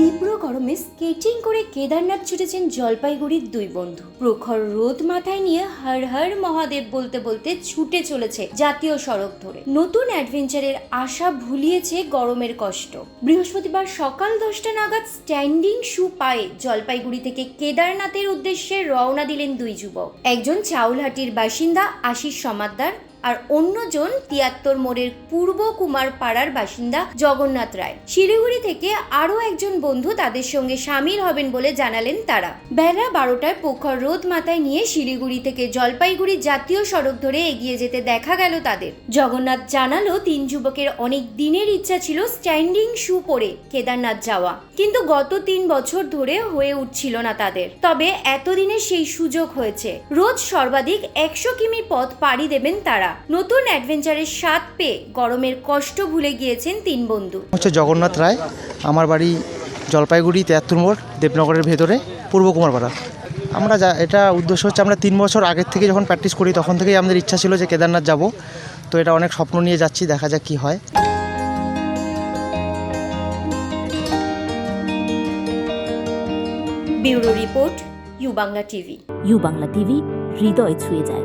তীব্র গরমে স্কেটিং করে কেদারনাথ ছুটেছেন জলপাইগুড়ির দুই বন্ধু। প্রখর রোদ মাথায় নিয়ে হর হর মহাদেব বলতে বলতে ছুটে চলেছে জাতীয় সড়ক ধরে। নতুন অ্যাডভেঞ্চারের আশা ভুলিয়েছে গরমের কষ্ট। বৃহস্পতিবার সকাল দশটা নাগাদ স্ট্যান্ডিং শু পায়ে জলপাইগুড়ি থেকে কেদারনাথের উদ্দেশ্যে রওনা দিলেন দুই যুবক। একজন চাউলহাটির বাসিন্দা আশিস সমাদ্দার আর অন্যজন তিয়াত্তর মোড়ের পূর্ব কুমার পাড়ার বাসিন্দা জগন্নাথ রায়। শিলিগুড়ি থেকে আরও একজন বন্ধু তাদের সঙ্গে সামিল হবেন বলে জানালেন তারা। বেলা বারোটায় প্রখর রোদ মাথায় নিয়ে শিলিগুড়ি থেকে জলপাইগুড়ি জাতীয় সড়ক ধরে এগিয়ে যেতে দেখা গেল তাদের। জগন্নাথ জানালো, তিন যুবকের অনেক দিনের ইচ্ছা ছিল স্ট্যান্ডিং শু পরে কেদারনাথ যাওয়া। কিন্তু গত তিন বছর ধরে হয়ে উঠছিল না তাদের। তবে এতদিনে সেই সুযোগ হয়েছে। রোজ সর্বাধিক একশো কিমি পথ পাড়ি দেবেন তারা। নতুন অ্যাডভেঞ্চারের স্বাদ পেয়ে গরমের কষ্ট ভুলে গিয়েছেন তিন বন্ধু। হচ্ছে জগন্নাথ রায়, আমার বাড়ি জলপাইগুড়ি তেয়াত্তর মোড় দেবনগরের ভেতরে পূর্ব কুমারপাড়া। আমরা যা এটা উদ্দেশ্য হচ্ছে আমরা তিন বছর আগের থেকে যখন প্র্যাকটিস করি তখন থেকেই আমাদের ইচ্ছা ছিল যে কেদারনাথ যাব। তো এটা অনেক স্বপ্ন নিয়ে যাচ্ছি দেখা যাক কী হয়। Bureau report U Bangla TV. U Bangla TV হৃদয় ছুঁয়ে যায়।